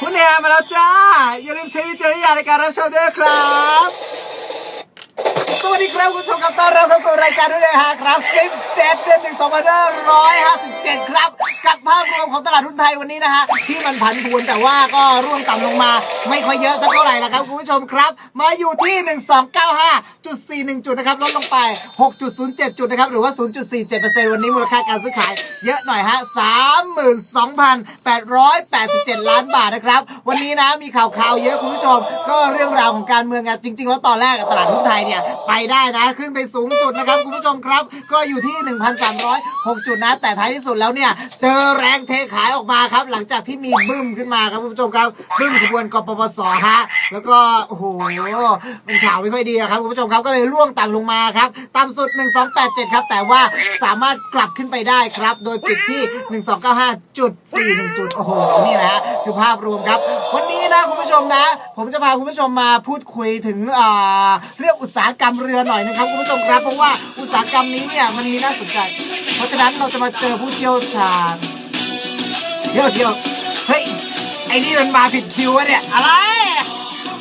คุณแอมมาแล้วจ้า อย่าลืมใช้วิจารณญาณในการรับชมด้วยครับ สวัสดีครับคุณผู้ชมครับต้อนรับเข้าสู่รายการด้วยนะฮะครับ17เดือนหนึ่งสองพันห้าร้อยห้าสิบเจ็ดครับ กับภาพรวมของตลาดหุ้นไทยวันนี้นะฮะที่มันผันผวนแต่ว่าก็ร่วงต่ำลงมา ไม่ค่อยเยอะสักเท่าไหร่ละครับคุณผู้ชมครับ มาอยู่ที่1295.41จุดสี่หนึ่งจุดนะครับลดลงไป6.07จุดนะครับหรือว่า0.47%วันนี้มูลค่าการซื้อขายเยอะหน่อยฮะ32,887ล้านบาทนะครับ วันนี้นะมีข่าวข่าวๆเยอะคุณผู้ชม ก็เรื่องราวของการเมืองอะจริง ๆ แล้วตอนแรกตลาดหุ้นไทยเนี่ยไปได้นะ ขึ้นไปสูงสุดนะครับคุณผู้ชมครับ ก็อยู่ที่ 1,306 จุดนะ แต่ท้ายที่สุดแล้วเนี่ย เจอแรงเทขายออกมาครับ หลังจากที่มีบึ้มขึ้นมาครับคุณผู้ชมครับบึ้มขบวนกปปสฮะแล้วก็โอ้โหเป็นข่าวไม่ค่อยดีครับคุณผู้ชมครับก็เลยร่วงต่ำลงมาครับต่ำสุด 1287 ครับ แต่ว่าสามารถกลับขึ้นไปได้ครับ โดยปิดที่ 1295.41 จุดโอ้โหนี่นะฮะคือภาพรวมครับ วันนี้นะคุณผู้ชมนะ ผมจะพาคุณผู้ชมมาพูดคุยถึงอ่าเรื่องอุตสาหกรรมเรือหน่อยนะครับคุณผู้ชมครับ เพราะว่าอุตสาหกรรมนี้เนี่ยมันมีน่าสนใจ เพราะฉะนั้นเราจะมาเจอผู้เชี่ยวชาญเดี๋ยวเดี๋ยวเฮ้ยไอ้นี่มันมาผิดคิววะเนี่ยอะไร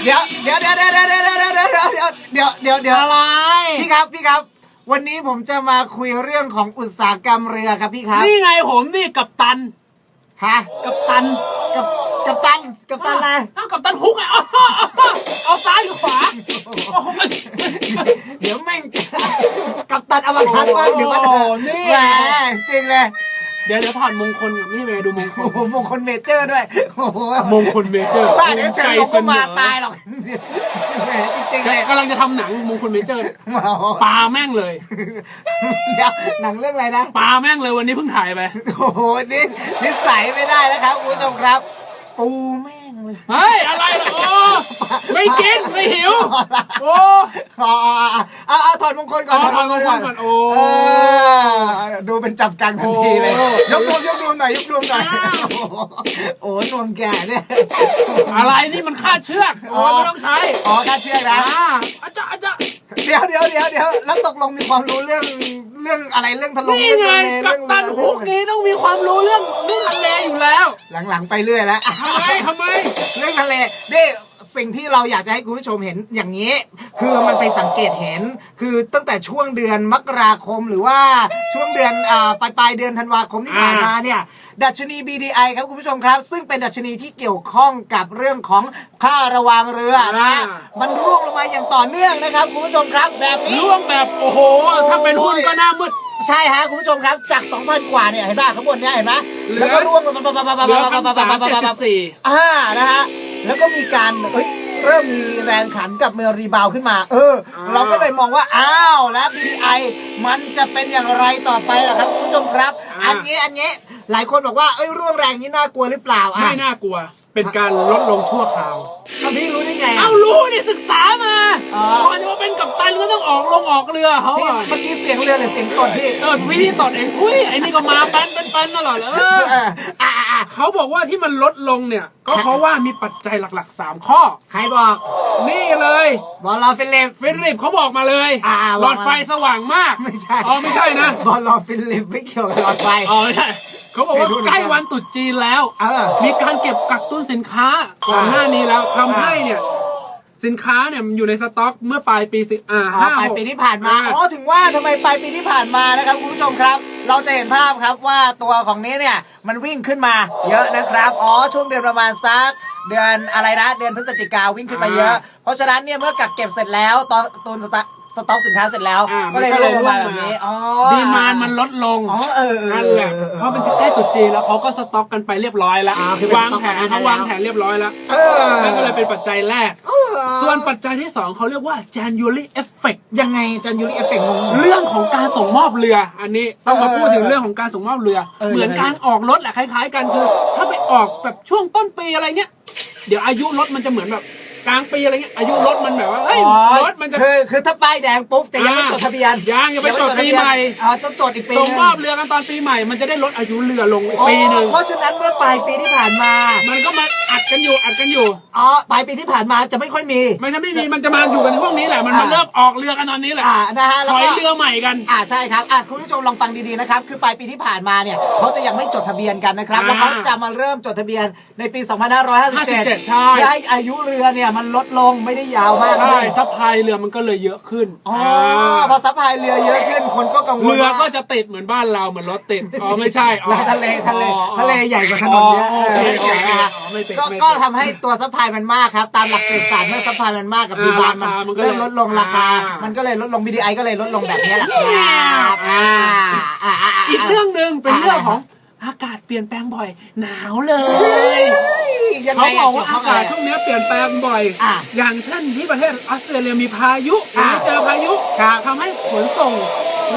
เดี๋ยวเดี๋ยวเดี๋ยวเดี๋ยวเดี๋ยวเดี๋ยวเดี๋ยวเดี๋ยวเดี๋ยวเดี๋ยวเดี๋ยวเดี๋ยวเดี๋ยวอะไร พี่ครับพี่ครับ วันนี้ผมจะมาคุยเรื่องของอุตสาหกรรมเรือครับพี่ครับนี่ไงผมนี่กับตัน ฮะกับตันกับกับตันกับตันอะไรอ้าวกับตันฮุกไงเอาเอาซ้ายหรือขวาโอ้โห เดี๋ยวแม่งกับ ตันอวกาศว่างเดี๋ยวมาเถอะโอ้นี่ แหมจริงเลยเดี๋ยวเดี๋ยวถอดมงคลกับนี่ไปดูมงคล โอ้โหมงคลเมเจอร์ด้วยโอ้โหมงคลเมเจอร์บ้าเดี๋ยวเชิญลงก็มาใจเสนอตายหรอกแหมจริงๆเลยกำลังจะทำหนังมงคลเมเจอร์โอ้โหปาแม่งเลยเดี๋ยวหนังเรื่องอะไรนะ ปาแม่งเลยวันนี้เพิ่งถ่ายไป โอ้โหนี่นิสัยไม่ได้นะครับคุณผู้ชมครับ ปูแม่ง เลยเฮ้ยอะไรล่ะโอ้ไม่กินไม่หิว โอ้อ๋อเอาเอาถอดมงคลก่อนอ๋อถอดมงคลก่อนโอ้เออดูเป็นจับกังทันทีเลยโอ้ยกรวมยกรวมหน่อยยกรวมหน่อยอ้าวโอ้โหโอ้โหนวมแก่เนี่ยอะไรนี่มันคาดเชือกโอ้ไม่ต้องใช้อ๋อค่าเชือกนะอ่าอาจจะอาจจะเดี๋ยวเดี๋ยวเดี๋ยวเดี๋ยวแล้วตกลงมีความรู้เรื่องเรื่องอะไรเรื่องทะลงนี่เรื่องไงทะเลกัปตันฮุกนี้ต้องมีความรู้เรื่อง แล้ว หลังๆไปเรื่อยแล้วทำไมทำไม เรื่องทะเลนี่ สิ่งที่เราอยากจะให้คุณผู้ชมเห็นอย่างนี้ คือมันไปสังเกตเห็น คือตั้งแต่ช่วงเดือนมกราคมหรือว่าช่วงเดือนอ่าปลายปลายๆเดือนธันวาคมที่ผ่านมาเนี่ยดัชนี BDI ครับคุณผู้ชมครับ ซึ่งเป็นดัชนีที่เกี่ยวข้องกับเรื่องของค่าระวังเรือนะฮะอ่ามันร่วงลงมาอย่างต่อเนื่องนะครับคุณผู้ชมครับแบบนี้ล่วงแบบโอ้โห ถ้าเป็นหุ้นก็หน้ามืดใช่ฮะคุณผู้ชมครับจาก 2,000 กว่าเนี่ยเห็นป่ะข้างบนเนี่ยเห็นไหมเหลือแล้วก็ร่วงลงมาเหลือพันสามเจ็ดสิบสี่อ่านะฮะ แล้วก็มีการเอ้ยเริ่มมีแรงขันกับเมอรีบาวขึ้นมา เอออ่าเราก็เลยมองว่า อ้าว แล้ว BDI มันจะเป็นอย่างไรต่อไปล่ะครับคุณผู้ชมครับ อันนี้อันนี้ หลายคนบอกว่าเอ้ยร่วงแรงนี้น่ากลัวหรือเปล่าอะไม่น่ากลัว เป็นการลดลงชั่วคราวเอาพี่รู้ได้ไงเอาอะรู้นี่ศึกษามาอ๋อ ก่อนจะมาเป็นกัปตันก็ต้องออกลงออกเรือเขาพี่อะเมื่อกี้เสียงเรือหรือเสียงตดพี่เออวิธีตอดเองอุ้ยไอ้นี่ก็มาแป้นเป็นแป้นตลอดเลยเออเอออ่าอ่าเขาบอกว่าที่มันลดลงเนี่ย ก็เพราะว่ามีปัจจัยหลักๆ 3 ข้อ ใครบอกนี่เลย บอลลอฟิลิปฟิลิปเขาบอกมาเลยอ่าหลอดไฟสว่างมากไม่ใช่ อ๋อไม่ใช่นะบอลลอฟิลิปไม่เกี่ยวกับหลอดไฟ อ๋อไม่ใช่ เขาบอกว่าไม่รู้เหมือนใกกันล้วันตรุษจีนแล้ว เออ มีการเก็บกักตุนสินค้าก่อนหน้านี้แล้วทำให้เนี่ย สินค้าเนี่ยมันอยู่ในสต็อกเมื่อปลายปีสิอ่าอ๋อห้าปลายหก ปีที่ผ่านมาอ่า อ๋อถึงว่าทำไมปลายปีที่ผ่านมานะครับคุณผู้ชมครับ เราจะเห็นภาพครับว่าตัวของนี้เนี่ยมันวิ่งขึ้นมาเยอะนะครับ อ๋อช่วงเดือนประมาณสักเดือนอะไรนะเดือนพฤศจิกาวิ่งขึ้นมาเยอะ เพราะฉะนั้นเนี่ยเมื่อกักเก็บเสร็จแล้วตอนตุนสต็อก สต็อกสินค้าเสร็จแล้ว อ่าก็เลยมันก็ลเลยงมาร่วงแบบมานี้ อ๋อดีมานมันลดลงอ๋อเออเออนั่นแหละออออ เพราะเป็นใกล้ตรุษจีนแล้วเขาก็สต็อกกันไปเรียบร้อยแล้วอ่าคือเป็นวางสต็อกแผนกันเขาแล้ววางแผนเรียบร้อยแล้วเออนั่นก็เลยเป็นปัจจัยแรก เอาเหรอส่วนปัจจัยที่สองเขาเรียกว่า January effect ยังไงจันยูริเอฟเฟกต์งง เรื่องของการส่งมอบเรือ อันนี้ต้องมาเออพูดถึงเรื่องของการส่งมอบเรือ เออ เหมือนยังไงการออกรถแหละคล้าย ๆ กันคือ ถ้าไปออกแบบช่วงต้นปีอะไรเงี้ย เดี๋ยวอายุรถมันจะเหมือนแบบ ลางปีอะไรเงี้ยอายุรถมันแบบว่าเฮ้ยอ๋อรถมันจะ คือคือถ้าป้ายแดงปุ๊บจะยังไม่อ่าจดทะเบียนยังยังไม่จดปีใหม่อ๋อต้องจดอีกปีส่งหนึงมอบเรือกันตอนปีใหม่มันจะได้ลดอายุเรือลงอีกอ๋อปีหนึ่งเพราะฉะนั้นเมื่อปลายปีที่ผ่านมามัน ก็มาอัดกันอยู่อัดกันอยู่ อ๋อปลายปีที่ผ่านมาจะไม่ค่อยมีไม่ใช่ไม่มีมันจะมาอยู่กันช่วงนี้แหละมันมาอ่า เริ่มออกเรือกันตอนนี้แหละอ่านะฮะถแล้วอยก็เรือใหม่กัน อ่าใช่ครับอะคุณผู้ชมลองฟังดีๆนะครับคือปลายปีที่ผ่านมาเนี่ยเขาจะยังไม่จดทะเบียนกันนะครับอ่าแล้วเขาจะมาเริ่มจดทะเบียนในปี 2557ใช่เพื่อให้อายุเรือเนี่ยมันลดลงไม่ได้ยาวมากใช่ขึ้นซัพพลายเรือมันก็เลยเยอะขึ้นอ๋อพอซัพพลายเรือเยอะขึ้นคนก็กังวลเรือว่า ก็จะติดเหมือนบ้านเราเหมือนรถติดอ๋อไม่ใช่อ๋อ และทะเลทะเลอ๋อทะเลใหญ่กว่าถนนเนี่ยอ๋อโอเคโอเคนะฮะอ๋อไม่ติดก็ไม่ติดก็ทำให้ตัวซัพพลายมันมากครับ ตามหลักเศรษฐศาสตร์เมื่อซัพพลายมันมากกับอ่าดีมานมันราคามันก็เลยเริ่มลดลงราคาอ่ามัมันก็เลยลดลง BDI ก็เลยลดลงแบบนี้แหละครับอ่าอ่าอ่าอีกเรื่องหนึ่งเป็นอ่าเรื่องของอากาศเปลี่ยนแปลงบ่อย หนาวเลยยังเขาไงบอกว่าเกี่อายวข้งะกาศไรช่วงนี้เปลี่ยนแปลงบ่อยอะอย่างเช่นที่ประเทศออสเตรเลียมีพายุอะวันนี้เจอพายุครับทำให้ขนส่ง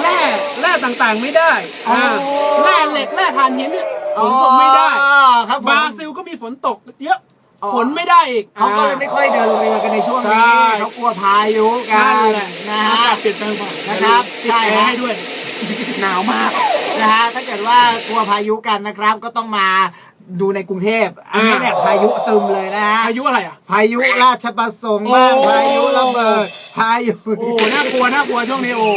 แร่แร่ต่างๆไม่ได้อ๋ออ่าแร่เหล็กแร่ถ่านหินเนี่ยขนส่งไม่ได้อ๋อครับผมบราซิลก็มี ฝนตกเยอะอ๋อ ฝนไม่ได้อีก เขาก็เลยไม่ค่อยเดินเรือกันในช่วงใช่นี้เขากลัวพายุกันั่นนแหละนะอาฮะกาศเปลี่ยนแปลงบ่อยนะครับติดใช่แอฮะ ร์ให้ด้วย หนาวมากนะฮะถ้าเกิดว่ากลัวพายุกันนะครับ ก็ต้องมาดูในกรุงเทพอันนี้เนี่ยพายุตึมเลยนะฮะพายุอะไรอะ พายุราชประสงค์บ้างโอ้ พายุระเบิดพายุโอ้น่ากลัวน่ากลัวช่วงนี้โอ้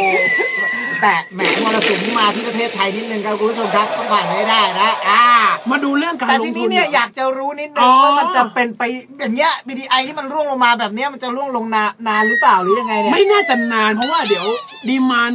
แต่แหมมรสุมมาที่ประเทศไทยนิดนึงครับคุณผู้ชมครับต้องผ่านให้ได้นะอ่ามาดูเรื่องการแต่ลทีงทุนี้น เนี่ยอยากจะรู้นิดนึอ๋งอ ว่ามันจะเป็นไปอย่างเงี้ย BDI ที่มันร่วงลงมาแบบเนี้ยมันจะร่วงลงนานานหรือเปล่าหรือยังไงเนี่ยไม่น่าจะนานเพราะว่าเดี๋ยวดีมาน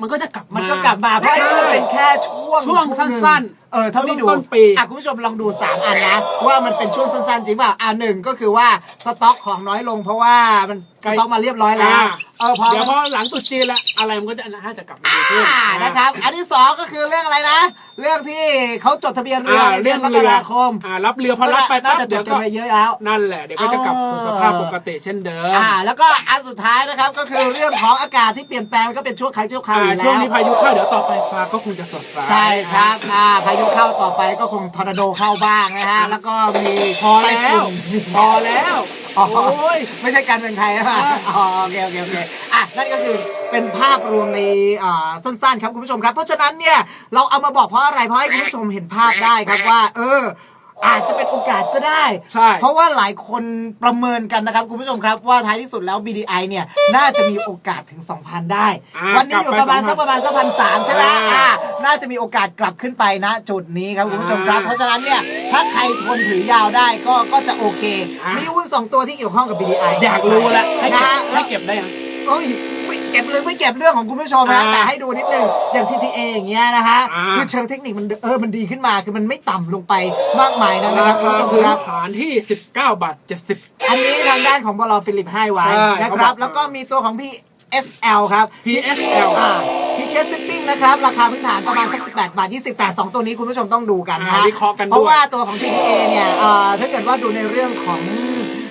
มันก็จะกลับมันมาก็กลับมาเพราะไอ้นี่มันเป็นแค่ช่วงช่วงหนึ่สั้นๆเออเท่าที่ดูช่วงต้นปี อะคุณผู้ชมลองดู 3 อันนะว่ามันเป็นช่วงสั้นๆจริงเปล่าอะหนึ่งก็คือว่าสต็อกของน้อยลงเพราะว่ามันสต็อกมาเรียบร้อยแล้วอ่าเออพอเดี๋ยวพมันอหลังตรุษจีนแล้วอะไรมันก็จะน่าจะกลับมาดีขึ้น อ่านะครับ อันที่สองก็คือเรื่องอะไรนะ เรื่องที่เขาจดทะเบียนเรืออ่าในเดืเรื่ออนงมกเรือ ราคมอ่ารับเรือพอรับไปน่าปั๊บจะจเดี๋ยดวกันก็ไปเยอะแล้ว นั่นแหละเดี๋ยวก็จะกลับสู่สภาพปกติเช่นเดิม อ่า แล้วก็อันสุดท้ายนะครับก็คือเรื่องของอากาศที่เปลี่ยนแปลงมันก็เป็นชั่วครั้งชั่วคราวออ่ายู่แล้วช่วงนี้พายุเข้าเดี๋ยวต่อไปฟ้าก็คงจะสดใส ใช่ครับอ่าพายุเข้าต่อไปก็คงทอร์นาโดเข้าบ้างนะฮะ แล้วก็มีพอแล้วไต้ฝุ่นพอแล้วอ๋อโอ้ยไม่ใช่การเมืองไทยใช่ไหมอ๋อโอเคโอเคโอเคอะนั่นก็คือเป็นภาพรวมในอ่าสั้นๆ ครับคุณผู้ชมครับ เพราะฉะนั้นเนี่ยเราเอามาบอกเพราะอะไรเพราะให้คุณผู้ชมเห็นภาพได้ครับว่า เออ อาจจะเป็นโอกาสก็ได้ ใช่เพราะว่าหลายคนประเมินกันนะครับ คุณผู้ชมครับว่าท้ายที่สุดแล้ว BDI เนี่ย น่าจะมีโอกาสถึง 2,000 ได้ อ่าวันนี้อยู่ประมาณกลัสับกไปประมาณสักพันสามใช่ไหมอ่า อ่าน่าจะมีโอกาสกลับขึ้นไปนะ จุดนี้ครับคุณผู้ชมครับอ่าเพราะฉะนั้นเนี่ยถ้าใครทนถือยาวได้ก็ก็จะโอเค อ่ามี มีหุ้นสองตัวที่เกี่ยวข้องกับ BDI อยากรู้แล้วให้นะเก็บฮะให้เก็บได้ยัง เอ้ยไม่ เก็บหรือไม่เก็บเรื่องของคุณผู้ชมนะอ่าแต่ให้ดูนิดนึงอย่าง TTA อย่างเงี้ยนะฮะอ่า คือเชิงเทคนิคมันเออมันดีขึ้นมาคือมันไม่ต่ำลงไปมากมายนะครารับคุณคาผู้ชมพื้นครับ ฐานที่ 19 บาท 70 อันนี้ทางด้านของบลฟิลิปให้ไว้ใช่นะเขาครับบอกแล้วก็มีตัวของพี่ SL ครับ PSL อ่าพี่เชสซิปปิ้งนะครับ ราคาพื้นฐานประมาณสัก18บาท20แต่2ตัวนี้คุณผู้ชมต้องดูกันนะฮะอ่าวิเคราะห์กันด้วยเพราะว่าตัวของ TTA เนี่ยเอ่อถ้าเกิดว่าดูในเรื่องของ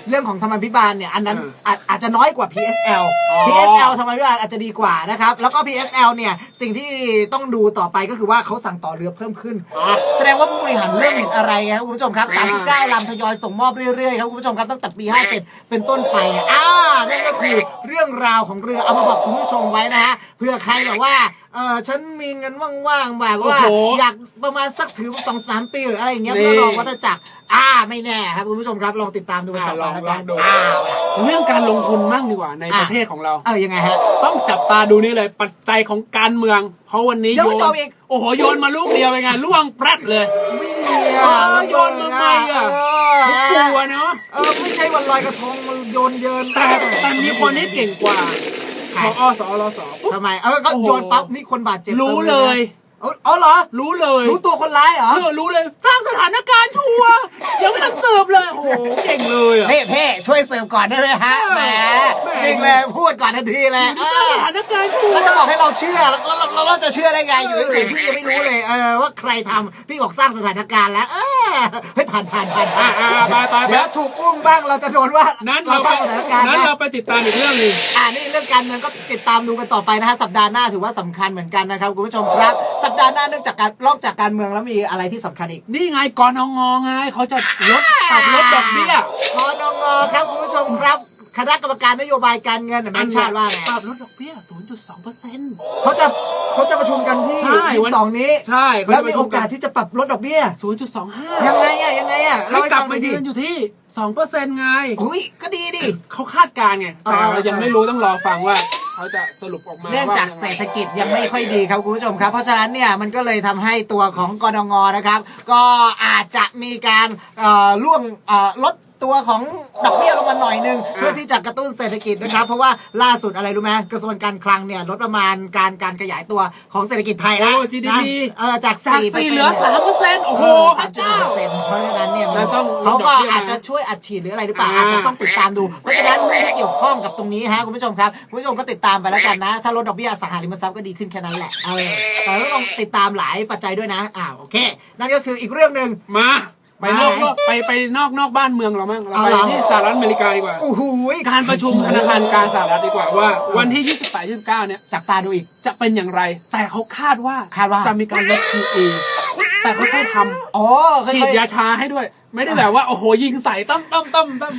เรื่องของธรรมพิบาลเนี่ยอันนั้นอาจอาจจะน้อยกว่า PSL อ๋อ PSL ธรรมพิบาลอาจจะดีกว่านะครับ แล้วก็ PSL เนี่ยสิ่งที่ต้องดูต่อไปก็คือว่าเขาสั่งต่อเรือเพิ่มขึ้นอะแสดงว่าผู้บริหารเริ่มเห็นอะไรครับคุณผู้ชมครับอ่า39ลำทยอยส่งมอบเรื่อยๆครับคุณผู้ชมครับตั้งแต่ปี57เป็นต้นไปอะอ่านั่นก็คือเรื่องราวของเรือเอามาบอกคุณผู้ชมไว้นะฮะเผื่อใครแบบว่า เออฉันมีเงินว่างๆแบบว่า โอ้โหอยากประมาณสักถือสองสามปีหรืออะไรอย่างเงี้ยนี่เพื่อรองวัฏจักรอ่าไม่แน่ครับคุณผู้ชมครับลองติดตามดูกันต่อไปอ่าลองแล้วกันลองดู อ่า เรื่องการลงทุนมั่งดีกว่าในอะ ประเทศของเรา เออยังไงฮะ ต้องจับตาดูนี่เลยปัจจัยของการเมือง เพราะวันนี้ยังไม่โยจนบอีก โอ้โหโยนมาลูกเดียวไปไงล่วงแปรดเลย ไม่มีอะเออโยนมาใหม่อะ เอกลัอวเนาะเออไม่ใช่วันลอยกระทงมันโยนเยินแต่แต่มีคนที่เก่งกว่าใคร พออสอรสปุ๊บทำไม เออก็โอ้โหโยนปั๊บนี่คนบาดเจ็บรู้ต็มเลยนะ เอออ๋อเหรอ รู้เลยรู้ตัวคนร้ายเหรอ เออรู้เลยสร้างสถานการณ์ทัวร์ยังไม่ทันเสิร์ฟเลย โอ้โห เก่งเลยอะเพ่เพ่ช่วยเสิร์ฟก่อนได้ไหมฮะเออแหมแหมจริงเลยพูดก่อนทันทีเลยเอสร้างอสถานการณ์ทัวแล้วร์จะบอกให้เราเชื่อแล้วแล้วแล้วเราจะเชื่อได้ไงอยู่เฉยๆพี่ยังไม่รู้เลยเออว่าใครทำพี่บอกสร้างสถานการณ์แล้ว เออเฮ้ยผ่านผ่านผ่านผ่าอ่านอ่าไปไปไปเดี๋ยวถูกอุ้มบ้างเราจะโดนว่านั้นเราเราสไปร้างสถานการณ์นั้นนะ เราไปติดตามอีกเรื่องหนึงอ่านี่เรื่องการเมืองก็ติดตามดูกันต่อไปนะฮะสัปดาห์หน้าถือว่าสำคัญเหมือนกันนะครับคุณผู้ชมครับสัปดาห์หน้าเนื่องจากการนอกจากการเมืองแล้วมีอะไรที่สำคัญอีกนี่ไงกรนงไงเขาจะลดปรับลดดอกเบี้ยกนงครับคุณผู้ชมครับ คณะกรรมการนโยบายการเงินแบงค์ชาติว่าไงปรับลดดอกเบี้ย 0.2เปอร์เซ็นต์ เขาจะเขาจะประชุมกันที่ใช่ยี่วัน สองนี้ ใช่เขาแล้วจะปมีระโอชุมกักานสที่จะปรับลดดอกเบี้ย 0.25ยังไงอะยังไงอะให้เล่าให้กลับฟังหมาน่อยดิยืนอยู่ที่2เปอร์เซ็นต์ไง อุ้ยก็ดีดิ เขาคาดการณ์ไง แต่อ่าเรายังไม่รู้ต้องรอฟังว่า เขาจะสรุปออกมาเนื่องจากเศรษฐกิจยังไม่ค่อยดีครับคุณผู้ชมครับ เพราะฉะนั้นเนี่ยมันก็เลยทำให้ตัวของกรงนะครับ ก็อาจจะมีการล่วงลด ตัวของดอกเบี้ยลงมาหน่อยหนึงเพื่อที่จะกระตุ้นเศรษฐกิจนะครับ เพราะว่าล่าสุดอะไรรู้ไหมกระทรวงการคลังเนี่ยลดประมาณการการขยายตัวของเศรษฐกิจไทยแล้วโอ้ GDP นะเออจากจาก4 4เหลือ3เปอร์เซ็นต์โอ้โหพสาระมจุดเจ้าเปอร์เซ็นต์เพราะฉะนั้นเนี่ยมันแล้วต้องลดเขาดก็อกเบี้ยอาจจะมาช่วยอัดฉีดหรืออะไรหรือเปล่าอ่า อาจจะต้องติดตามดู เพราะฉะนั้นผู้ที่เกี่ยวข้องกับตรงนี้ฮะคุณผู้ชมครับคุณผู้ชมก็ติดตามไปแล้วกันนะ ถ้าลดดอกเบี้ยอสังหาริมทรัพย์ก็ดีขึ้นแค่นั้นแหละเออแต่ก็ต้องติดตามหลายปัจจัยด้วยนะอ่าโอเค นั่นก็คืออีกเรื่องหนึ่ง มา ไปนอกมาไหนนอกไปไปนอกนอกบ้านเมืองเรามั่งเราเอาไปเหรอที่สหรัฐอเมริกาดีกว่า โอ้โหการประชุมธนาคารกลางสหรัฐดีกว่าว่า วันที่ 28 29 เนี่ยจับตาดูอีก จะเป็นอย่างไร แต่เขาคาดว่าคาดว่าจะมีการลด QE แต่เขาค่อยๆทโอ้ำฉีดยาชาให้ด้วย ไม่ได้แบบว่าโอ้โหยิงใส่ตั้มตั้มตั้มตั้ม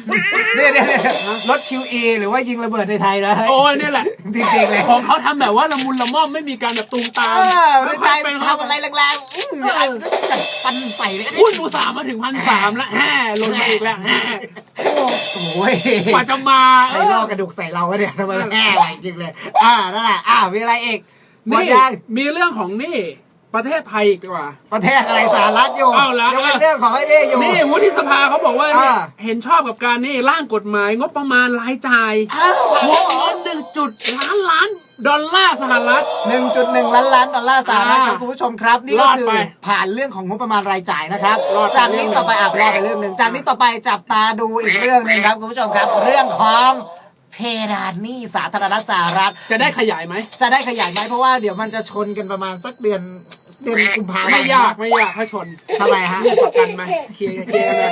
เนี่ยเนี่ยเนี่ยลด QE หรือว่ายิงระเบิดในไทยนะโอ้ยเนี่ยแหละ จริงๆเลยของเขาทำแบบว่าละมุนละม่อมไม่มีการแบบตูมตามเออในไทยค่อยๆทำอะไรแรงๆอื้ออันจัดฟันใส่เลยหุ้นอุตสาห์มาถึงพันสามแล้วแห่ลงมาอีกแล้วแห่โอ้ยกว่าจะมาใครล่อกระดูกใส่เราวะเนี่ยทำไมมันแห้อะไรจริงเลย อ่านั่นแหละอ่ามีอะไรอีกหมดนี่ยัง มีเรื่องของนี่ ประเทศไทยอีกดีกว่า ประเทศอะไรสหรัฐอยู่เอาละ ยังเป็นเรื่องของไอ้นี่อยู่ นี่วุฒิสภาเขาบอกว่าเนี่ยอ่า เห็นชอบกับการนี่ร่างกฎหมายงบประมาณรายจ่ายอ้าววงเงินหนึ่งจุดล้านล้านดอลลาร์สหรัฐ หนึ่งจุดหนึ่งล้านล้านดอลลาร์สหรัฐครับอ่าคุณผู้ชมครับ นี่ก็รอดคือไปผ่านเรื่องของงบประมาณรายจ่ายนะครับ รอดไปจากนี้ต่อไปอะรอดไปเรื่องหนึ่งจากนี้ต่อไปจับตาดูอีกเรื่องหนึ่งครับคุณผู้ชมครับ เรื่องของ เพดานหนี้สาธารณรัฐสหรัฐจะได้ขยายไหม จะได้ขยายไหมเพราะว่าเดี๋ยวมันจะชนกันประมาณสักเดือน เดือนกุมภาพันธ์ไม่ยากไม่ยากถ้าชนทำไมฮะเรียกประกันไหมเคลียร์เคลียร์กันเลย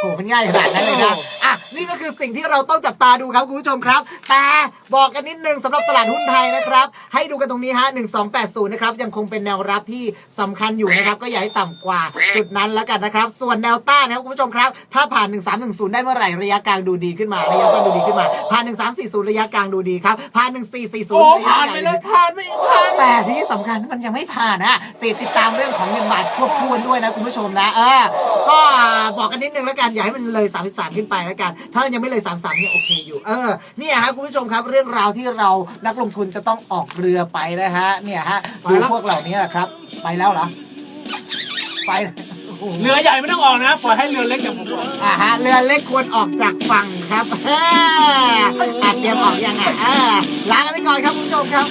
โอ้โหมันง่ายขนาดนั้นเลยนะโอ้อะนี่ก็คือสิ่งที่เราต้องจับตาดูครับคุณผู้ชมครับ แต่บอกกันนิดนึงสำหรับตลาดหุ้นไทยนะครับ ให้ดูกันตรงนี้ฮะ 1280 นะครับ ยังคงเป็นแนวรับที่สำคัญอยู่นะครับ ก็อย่าให้ต่ำกว่าจุดนั้นแล้วกันนะครับ ส่วนแนวต้านนะครับคุณผู้ชมครับ ถ้าผ่าน 1310 ได้เมื่อไหร่ระยะกลางดูดีขึ้นมา ระยะสั้นดูดีขึ้นมา ผ่าน 1340 ระยะกลางดูดีครับ ผ่าน 1440โอ้ระยะผ่านกลางไปดูเลดียผ่านไปอีกผ่าน แต่ที่สำคัญมันยังไม่ผ่านนะติดติดตามเรื่องของเงินบาทควบคู่กันด้วยนะคุณผู้ชมนะเออก็บอกกันนิดนึงแล้วกันอย่าให้มันเลย 33 ขึ้นไปแล้วกัน ถ้ามันยังไม่เลย 33เนี่ยโอเคอยู่เออเนี่ยฮะคุณผู้ชมครับเรื่องราวที่เรานักลงทุนจะต้องออกเรือไปนะฮะเนี่ยฮะดูพวกเหล่านี้แหละครับ ไปแล้วเหรอไปโอ้โหเรือใหญ่ไม่ต้องออกนะปล่อยให้เรือเล็กอย่างผมออกอ่าฮะเรือเล็กควรออกจากฝั่งครับเอออาเตรียมออกยังไงเออลากันไปก่อนครับคุณผู้ชมครับ